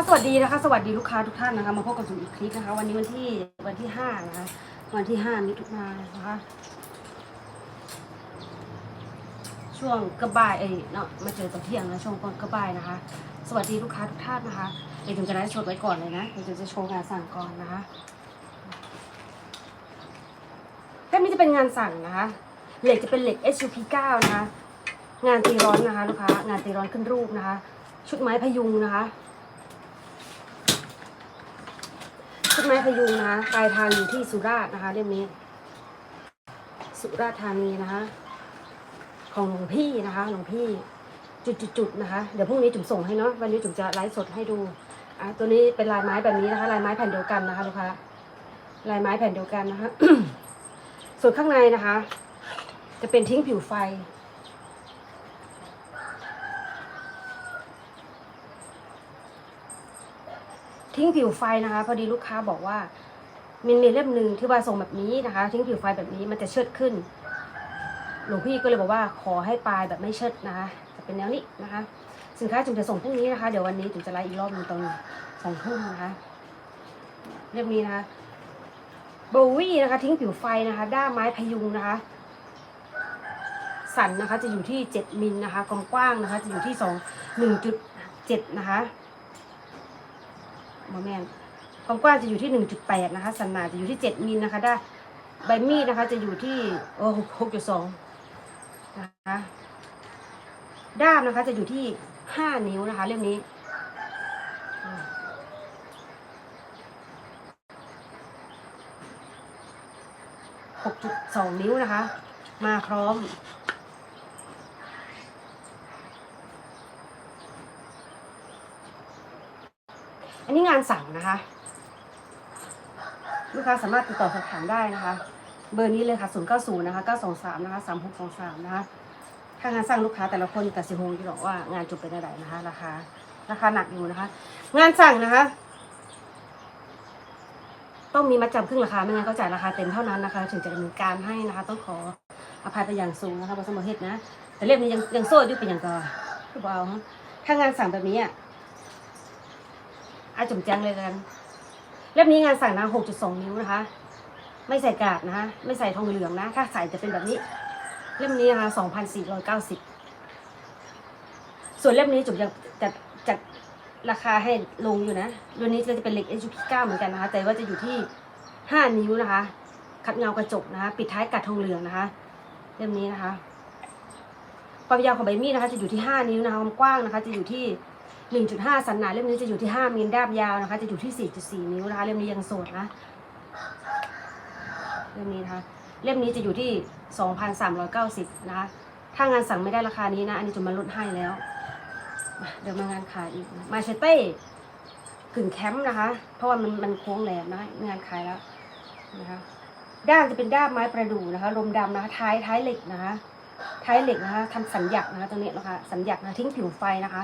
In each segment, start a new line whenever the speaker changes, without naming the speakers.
ค่ะสวัสดีนะคะ สวัสดีลูกค้าทุกท่านนะคะมาพบกับจุ๋มอีกคลิปนะคะ วันนี้วันที่วันที่ห้านะคะวันที่ห้ามิถุนายนนะคะช่วงกระบายเอ้ยเนาะมาเจอตอนเที่ยงนะช่วงก่อนกระบายนะคะ สวัสดีลูกค้าทุกท่านนะคะเดี๋ยวจุ๋มจะได้โชว์ไว้ก่อนเลยนะเดี๋ยวจุ๋มจะโชว์งานสั่งก่อนนะคะแค่นี้จะเป็นงานสั่งนะคะเหล็กจะเป็นเหล็ก SUP 9 นะคะงานตีร้อนนะคะลูกค้างานตีร้อนขึ้นรูปนะคะ ชุดไม้พยุงนะคะ ชุดไม้พยุงนะคะปลายทางอยู่ที่สุราษฎร์นะคะเล่มนี้ สุราษฎร์ธานีนะคะ ของหลวงพี่นะคะหลวงพี่จุดๆๆนะคะ เดี๋ยวพรุ่งนี้จุ๋มส่งให้เนาะวันนี้จุ๋มจะไลฟ์สดให้ดูอะตัวนี้เป็นลายไม้แบบนี้นะคะ ลายไม้แผ่นเดียวกันนะคะลูกค้าลายไม้แผ่นเดียวกันนะคะส่วนข้างในนะคะ จะเป็นทิ้งผิวไฟ ทิ้งผิวไฟนะคะ พอดีลูกค้าบอกว่ามันมีเล่มหนึ่งที่ว่าส่งแบบนี้นะคะ ทิ้งผิวไฟแบบนี้มันจะเชิดขึ้น หลวงพี่ก็เลยบอกว่าขอให้ปลายแบบไม่เชิดนะคะจะเป็นแนวนี้นะคะ สินค้าจุ๋มจะส่งพรุ่งนี้นะคะ เดี๋ยววันนี้จุ๋มจะไลฟ์อีกรอบหนึงตอนสองทุ่มนะคะเล่มนี้นะคะโบวี่นะคะ ทิ้งผิวไฟนะคะ ด้ามไม้พยุงนะคะสันนะคะจะอยู่ที่เจ็ดมิลนะคะความกว้างนะคะ จะอยู่ที่สองหนึ่งจุดเจ็ดนะคะ โมแมนความกว้างจะอยู่ที่หนึ่งจุดแปดนะคะ สันหนาจะอยู่ที่เจ็ดมิลนะคะ ได้ใบมีดนะคะ จะอยู่ที่โอ้หกจุดสองนะคะด้ามนะคะจะอยู่ที่ห้านิ้วนะคะ เล่มนี้หกจุดสองนิ้วนะคะ มาพร้อม อันนี้งานสั่งนะคะ ลูกค้าสามารถติดต่อสอบถามได้นะคะ เบอร์นี้เลยค่ะ 0 9 0 นะคะ 923 นะคะ 3623 นะคะ ถ้างานสั่งลูกค้าแต่ละคนกับสิฮงที่บอกว่างานจบเป็นอะไรนะคะ ราคา ราคาหนักอยู่นะคะ งานสั่งนะคะ ต้องมีมัดจำครึ่งราคาไม่งั้นก็จ่ายราคาเต็มเท่านั้นนะคะ ถึงจะดำเนินการให้นะคะ ต้องขออภัยไปอย่างสูงนะคะบนสมบูรณ์นะ แต่เล่มนี้ยังยังโซ่ยู่เป็นอย่างก็คือเอาถ้างานสั่งแบบนี้อะ อาจุ่มแจ้งเลยกันเล่มนี้งานสั่งนะ6.2 นิ้วนะคะ ไม่ใส่กาดนะคะไม่ใส่ทองเหลืองนะ ถ้าใส่จะเป็นแบบนี้ เล่มนี้นะคะ2,490 ส่วนเล่มนี้จุ่มยังจัดจัดราคาให้ลงอยู่นะตัวนี้จะเป็นเหล็ก SUP9 เหมือนกันนะคะ แต่ว่าจะอยู่ที่ 5 นิ้วนะคะขัดเงากระจกนะคะ ปิดท้ายกัดทองเหลืองนะคะ เล่มนี้นะคะความยาวของใบมีดนะคะ จะอยู่ที่ 5 นิ้วนะคะความกว้างนะคะ จะอยู่ที่ 1.5 สันหนาเล่มนี้จะอยู่ที่ 5มิลด้ามยาวนะคะ จะอยู่ที่ 4.4 นิ้วนะคะเล่มนี้ยังโสดนะเล่มนี้นะคะเล่มนี้จะอยู่ที่ 2,390 นะคะ ถ้างานสั่งไม่ได้ราคานี้นะ อันนี้จะมาลดให้แล้ว เดี๋ยวมางานขายอีก มาเชเต้กึ่งแคมป์นะคะ เพราะว่ามันมันโค้งแหลมนะงานขายแล้วนะคะ ด้ามจะเป็นด้ามไม้ประดู่นะคะ ลมดำนะคะ ท้ายท้ายเหล็กนะคะ ท้ายเหล็กนะคะทำสัญญกนะคะตรงนี้นะคะ สัญญกนะทิ้งผิวไฟนะคะ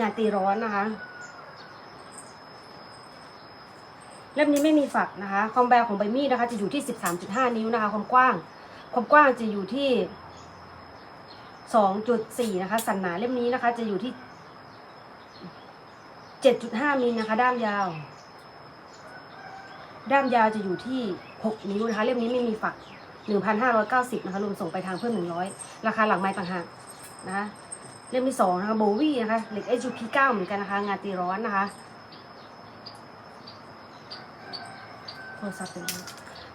งานตีร้อนนะคะ เล่มนี้ไม่มีฝักนะคะ ความแบของใบมีดนะคะ จะอยู่ที่13.5นิ้วนะคะ ความกว้าง ความกว้างจะอยู่ที่2.4นะคะ สันหนาเล่มนี้นะคะ จะอยู่ที่7.5มิลนะคะ ด้ามยาว ด้ามยาวจะอยู่ที่6นิ้วนะคะ เล่มนี้ไม่มีฝัก1,590นะคะรวมส่งไปทางเพิ่ม100ราคาหลังไม้ต่างหากนะคะ เล่มที่สองนะคะโบวี่นะคะเหล็ก SUP 9 เหมือนกันนะคะ งานตีร้อนนะคะโทรศัพท์เป็น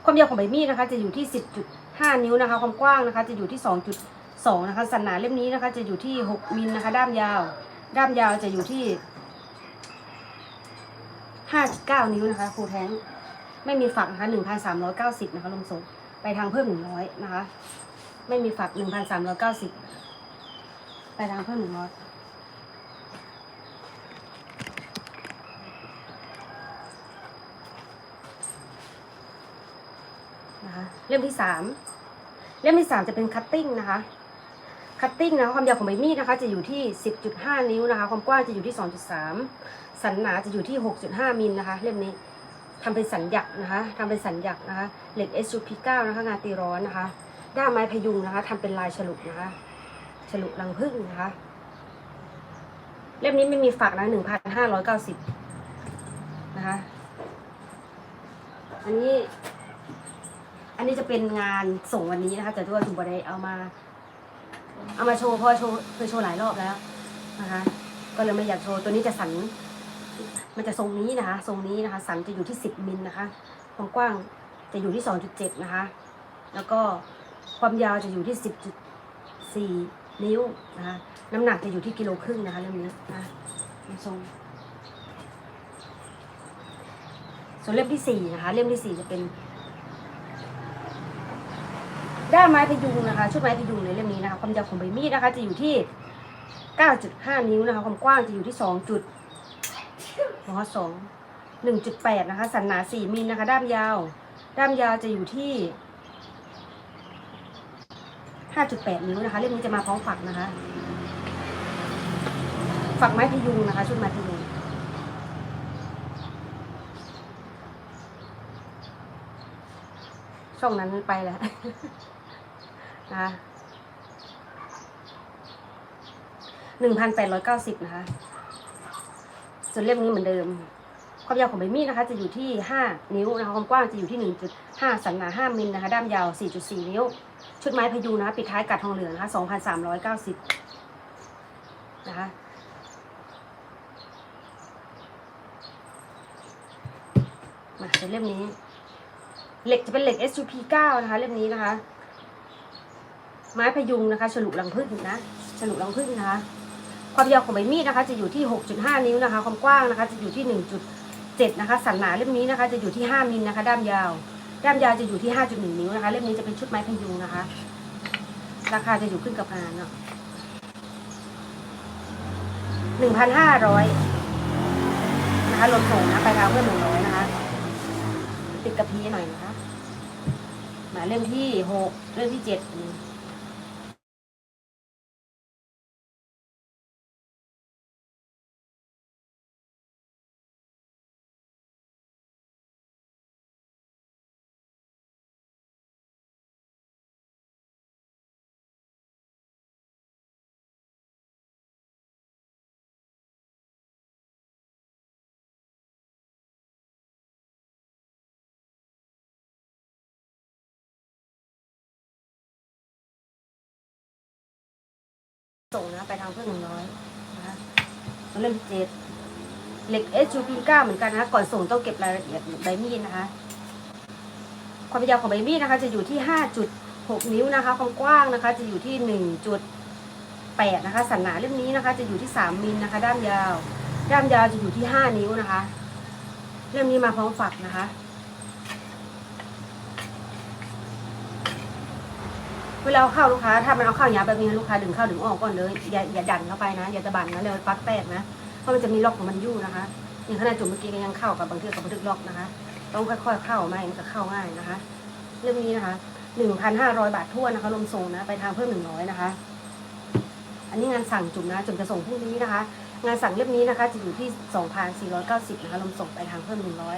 ความยาวของใบมีดนะคะ จะอยู่ที่ 10.5 นิ้วนะคะ ความกว้างนะคะ จะอยู่ที่ 2.2 นะคะ สันหนาเล่มนี้นะคะ จะอยู่ที่ 6 มิลนะคะ ด้ามยาว ด้ามยาวจะอยู่ที่ 5.9 นิ้วนะคะครูแท้งไม่มีฝักนะคะ 1,390 นะคะลงส่งไปทางเพิ่ม 100 นะคะ ไม่มีฝัก 1,390 ทางเพิ่ม100นะคะเล่มที่สามเล่มที่สามจะเป็นคัตติ้งนะคะคัตติ้งนะคะความยาวของใบมีดนะคะจะอยู่ที่ 10.5 นิ้วนะคะ ความกว้างจะอยู่ที่ 2.3 สันหนาจะอยู่ที่ 6.5 มิลนะคะ เล่มนี้ทำเป็นสัญญกนะคะทำเป็นสัญญกนะคะเหล็ก SUP9 นะคะงานตีร้อนนะคะด้ามไม้พยุงนะคะทำเป็นลายฉลุนะคะ ฉลุรังผึ้งนะคะ เล่มนี้ไม่มีฝากนะหนึ่งพันห้าร้อยเก้าสิบนะคะ อันนี้ อันนี้จะเป็นงานส่งวันนี้นะคะ แต่ตัวจุบได้เอามา เอามาโชว์เพราะโชว์เคยโชว์หลายรอบแล้วนะคะ ก็เลยไม่อยากโชว์ตัวนี้จะสัน มันจะทรงนี้นะคะทรงนี้นะคะ สันจะอยู่ที่สิบมิลนะคะความกว้างจะอยู่ที่สองจุดเจ็ดนะคะ แล้วก็ความยาวจะอยู่ที่สิบจุดสี่ นิ้วนะคะน้ำหนักจะอยู่ที่กิโลครึ่งนะคะเล่มนี้นะเป็นทรงส่วนเล่มที่สี่นะคะ เล่มที่สี่จะเป็นด้านไม้พยุงนะคะชุดไม้พยุงในเล่มนี้นะคะความยาวของใบมีดนะคะ จะอยู่ที่ 9.5 นิ้วนะคะ ความกว้างจะอยู่ที่2จุดหัวสอง1.8 นะคะ สันหนา 4มิลนะคะ ด้ามยาว ด้ามยาวจะอยู่ที่ 5.8 นิ้วนะคะ เล่มนี้จะมาพร้อมฝักนะคะ ฝักไม้พยุงนะคะ ชุดไม้พยุงช่องนั้นไปแล้วนะคะหนึ่งพันแปดร้อยเก้าสิบนะคะ ส่วนเล่มนี้เหมือนเดิม ความยาวของใบมีดนะคะ จะอยู่ที่ห้านิ้วนะคะ ความกว้างจะอยู่ที่หนึ่งจุดห้าสันหนาห้ามิลนะคะ ด้ามยาวสี่จุดสี่นิ้ว ชุดไม้พยูงนะ ปิดท้ายกัดทองเหลืองนะคะสองพันสามร้อยเก้าสิบนะคะมาเป็นเล่มนี้ เหล็กจะเป็นเหล็ก SUP 9นะคะ เล่มนี้นะคะ ไม้พยุงนะคะ ฉลุรังผึ้งนะ ฉลุรังผึ้งนะคะ ความยาวของใบมีดนะคะ จะอยู่ที่ 6.5 นิ้วนะคะ ความกว้างนะคะ จะอยู่ที่ 1.7 นะคะ สันหนาเล่มนี้นะคะ จะอยู่ที่ 5 มิลนะคะ ด้ามยาว ด้ามยาวจะอยู่ที่ 5.1 นิ้วนะคะ เล่มนี้จะเป็นชุดไม้พยุงนะคะ ราคาจะอยู่ขึ้นกับงานเนาะหนึ่งพันห้าร้อยนะคะรวมส่งนะไปทางเพื่อน100นะคะ ติดกระพี้หน่อยนะคะ หมายเล่มที่หกเล่มที่เจ็ด ส่งนะไปทางเพื่อนหนึ่งร้อยนะคะเล่มเจ็ดเหล็ก SUP 9เหมือนกันนะคะก่อนส่งต้องเก็บรายละเอียดใบมีดนะคะ ความยาวของใบมีดนะคะ จะอยู่ที่ 5.6 นิ้วนะคะ ความกว้างนะคะ จะอยู่ที่ 1.8 นะคะ สันหนาเล่มนี้นะคะ จะอยู่ที่ 3มิลนะคะ ด้ามยาว ด้ามยาวจะอยู่ที่ 5 นิ้วนะคะ เล่มนี้มาพร้อมฝักนะคะ เวลาเอาเข้าลูกค้าถ้ามันเอาเข้าอย่าแบบนี้นลูกค้าดึงเข้าดึงออกก่อนเลยอย่าอย่าดันเข้าไปนะอย่าตะบันนะเร็วปลั๊กแตกนะเพราะมันจะมีล็อกของมันอยู่นะคะอย่างขนาดจุ่มเมื่อกี้ก็ยังเข้ากับบางทีกับบันทึกล็อกนะคะ ต้องค่อยๆเข้าไม่มันจะเข้าง่ายนะคะ เรื่องนี้นะคะหนึ่งพันห้าร้อยบาททั่วนะคะรวมส่งนะไปทางเพิ่มหนึ่งร้อยนะคะ อันนี้งานสั่งจุ่มนะจุ่มจะส่งพรุ่งนี้นะคะ งานสั่งเล่มนี้นะคะจะอยู่ที่สองพันสี่ร้อยเก้าสิบนะคะรวมส่งไปทางเพิ่มหนึ่งร้อย